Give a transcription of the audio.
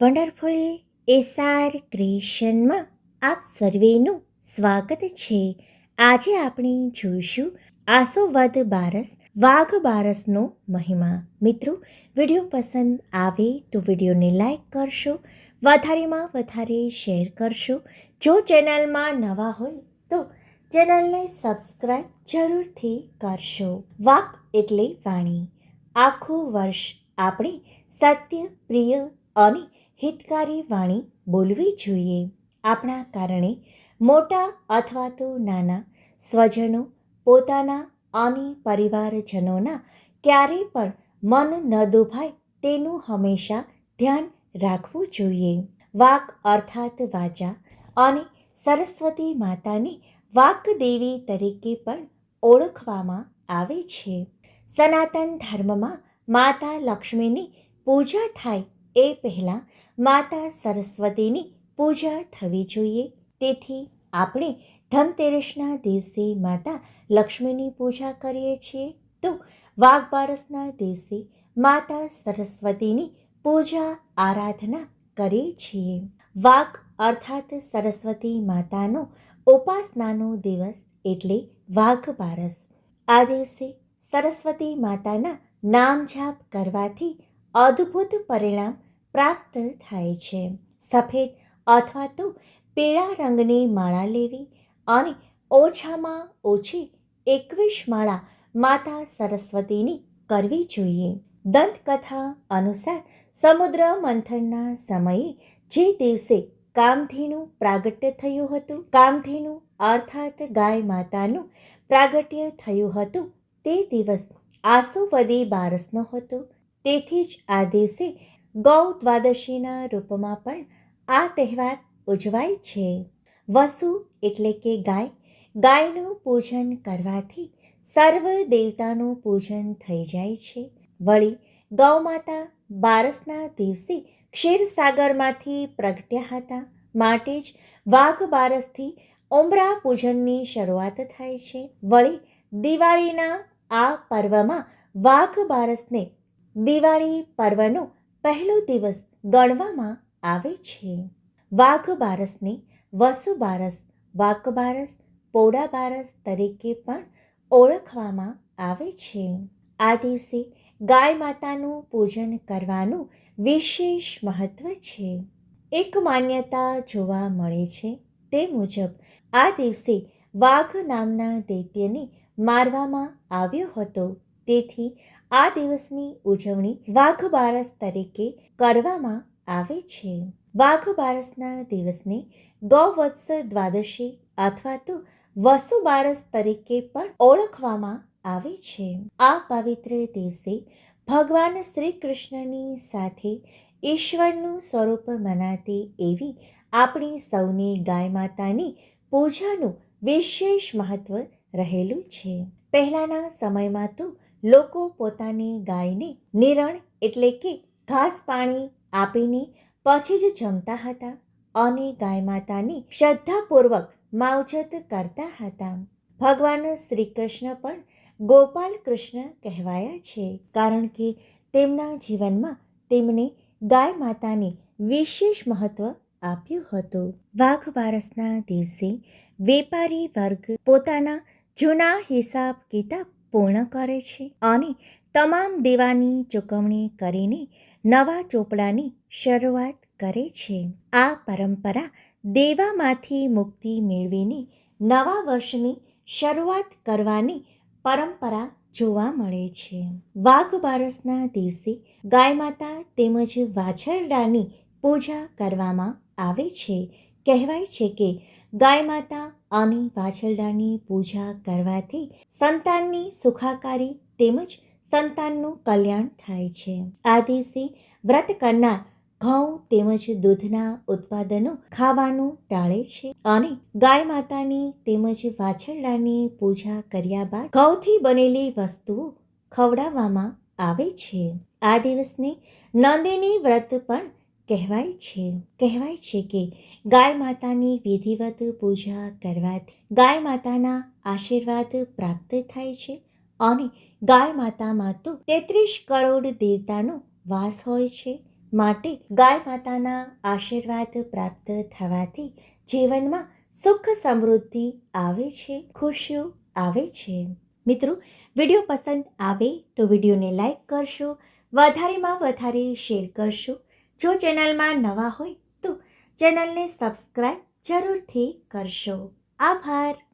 Wonderful SR ક્રિએશનમાં આપ સર્વેનું સ્વાગત છે. આજે આપણે જોઈશું આસોવદ બારસ, વાઘ બારસનો મહિમા. મિત્રો, વીડિયો પસંદ આવે તો વિડીયોને લાઈક કરશો, વધારેમાં વધારે શેર કરશો. જો ચેનલમાં નવા હોય તો ચેનલને સબસ્ક્રાઈબ જરૂરથી કરશો. વાક એટલે વાણી. આખું વર્ષ આપણે સત્ય, પ્રિય અને હિતકારી વાણી બોલવી જોઈએ. આપણા કારણે મોટા અથવા તો નાના સ્વજનો પોતાના અને પરિવારજનોના ક્યારેય પણ મન ન દુભાય તેનું હંમેશા ધ્યાન રાખવું જોઈએ. વાક અર્થાત વાચા અને સરસ્વતી માતાને વાકદેવી તરીકે પણ ઓળખવામાં આવે છે. સનાતન ધર્મમાં માતા લક્ષ્મીની પૂજા થાય એ પહેલાં માતા સરસ્વતીની પૂજા થવી જોઈએ. તેથી આપણે ધનતેરસના દિવસે માતા લક્ષ્મીની પૂજા કરીએ છીએ. તો વાઘ બારસના દિવસે માતા સરસ્વતીની પૂજા આરાધના કરીએ છીએ. વાઘ અર્થાત સરસ્વતી માતાનો ઉપાસનાનો દિવસ એટલે વાઘ બારસ આ દિવસે સરસ્વતી માતાના નામ જાપ કરવાથી અદ્ભુત પરિણામ પ્રાપ્ત થાય છે. સફેદ અથવા તો પીળા રંગની માળા લેવી અને ઓછામાં ઓછી એકવીસ માળા માતા સરસ્વતીની કરવી જોઈએ. દંતકથા અનુસાર સમુદ્ર મંથનના સમયે જે દિવસે કામધેનું પ્રાગટ્ય થયું હતું, કામધેનું અર્થાત ગાય માતાનું પ્રાગટ્ય થયું હતું, તે દિવસ આસોવદી બારસનો હતો. તેથી જ આ દિવસે ગૌ દ્વાદશીના રૂપમાં પણ આ તહેવાર ઉજવાય છે. વસુ એટલે કે ગાય. ગાયનું પૂજન કરવાથી સર્વ દેવતાનું પૂજન થઈ જાય છે. વળી ગૌમાતા બારસના દિવસે ક્ષીરસાગરમાંથી પ્રગટ્યા હતા. માટે જ વાઘ બારસથી ઉમરા પૂજનની શરૂઆત થાય છે. વળી દિવાળીના આ પર્વમાં વાઘ બારસને દિવાળી પર્વનો પહેલો દિવસ ગણવામાં આવે છે. વાઘ બારસને વસુ બારસ વાઘ બારસ, પોડા બારસ તરીકે પણ ઓળખવામાં આવે છે. આ દિવસે ગાય માતાનું પૂજન કરવાનું વિશેષ મહત્વ છે. એક માન્યતા જોવા મળે છે તે મુજબ, આ દિવસે વાઘ નામના દૈત્યને મારવામાં આવ્યો હતો. તેથી આ દિવસની ઉજવણી વાઘ બારસ તરીકે કરવામાં આવે છે. વાઘ બારસના દિવસને ગૌવત્સ દ્વાદશી અથવા તો વસુ બારસ તરીકે પણ ઓળખવામાં આવે છે. આ પવિત્ર દિવસે ભગવાન શ્રી કૃષ્ણની સાથે ઈશ્વરનું સ્વરૂપ મનાતી એવી આપણી સૌની ગાય માતાની પૂજાનું વિશેષ મહત્વ રહેલું છે. પહેલાંના સમયમાં તો લોકો પોતાની ગાયને નિરણ એટલે કે ઘાસ પાણી આપીને પછી જ જમતા હતા અને ગાય માતાની શ્રદ્ધાપૂર્વક માવજત કરતા હતા. ભગવાન શ્રી કૃષ્ણ પણ ગોપાલ કૃષ્ણ કહેવાયા છે કારણ કે તેમના જીવનમાં તેમણે ગાય માતાને વિશેષ મહત્વ આપ્યું હતું. વાઘ બારસના દિવસે વેપારી વર્ગ પોતાના જૂના હિસાબ કિતાબ પૂર્ણ કરે છે અને તમામ દેવાની ચૂકવણી કરીને નવા ચોપડાની શરૂઆત કરે છે. આ પરંપરા દેવામાંથી મુક્તિ મેળવીને નવા વર્ષની શરૂઆત કરવાની પરંપરા જોવા મળે છે. વાઘ બારસના દિવસે ગાય માતા તેમજ વાછરડાની પૂજા કરવામાં આવે છે. કહેવાય છે કે ગાય માતા અને વાછરડાની પૂજા કરવાથી સંતાનની સુખાકારી તેમજ સંતાનનું કલ્યાણ થાય છે. આ દિવસે વ્રત કરનાર ઘઉં તેમજ દૂધના ઉત્પાદનો ખાવાનું ટાળે છે અને ગાય માતાની તેમજ વાછરડાની પૂજા કર્યા બાદ ઘઉંથી બનેલી વસ્તુઓ ખવડાવવામાં આવે છે. આ દિવસને નંદિની વ્રત પણ કહેવાય છે કહેવાય છે કે ગાય માતાની વિધિવત પૂજા કરવાથી ગાય માતાના આશીર્વાદ પ્રાપ્ત થાય છે અને ગાય માતામાં તો તેત્રીસ કરોડ દેવતાનો વાસ હોય છે. માટે ગાય માતાના આશીર્વાદ પ્રાપ્ત થવાથી જીવનમાં સુખ સમૃદ્ધિ આવે છે, ખુશીઓ આવે છે. મિત્રો, વીડિયો પસંદ આવે તો વિડીયોને લાઈક કરશો, વધારેમાં વધારે શેર કરશો જો ચેનલમાં નવા હોય તો ચેનલને સબસ્ક્રાઈબ જરૂરથી કરશો. આભાર.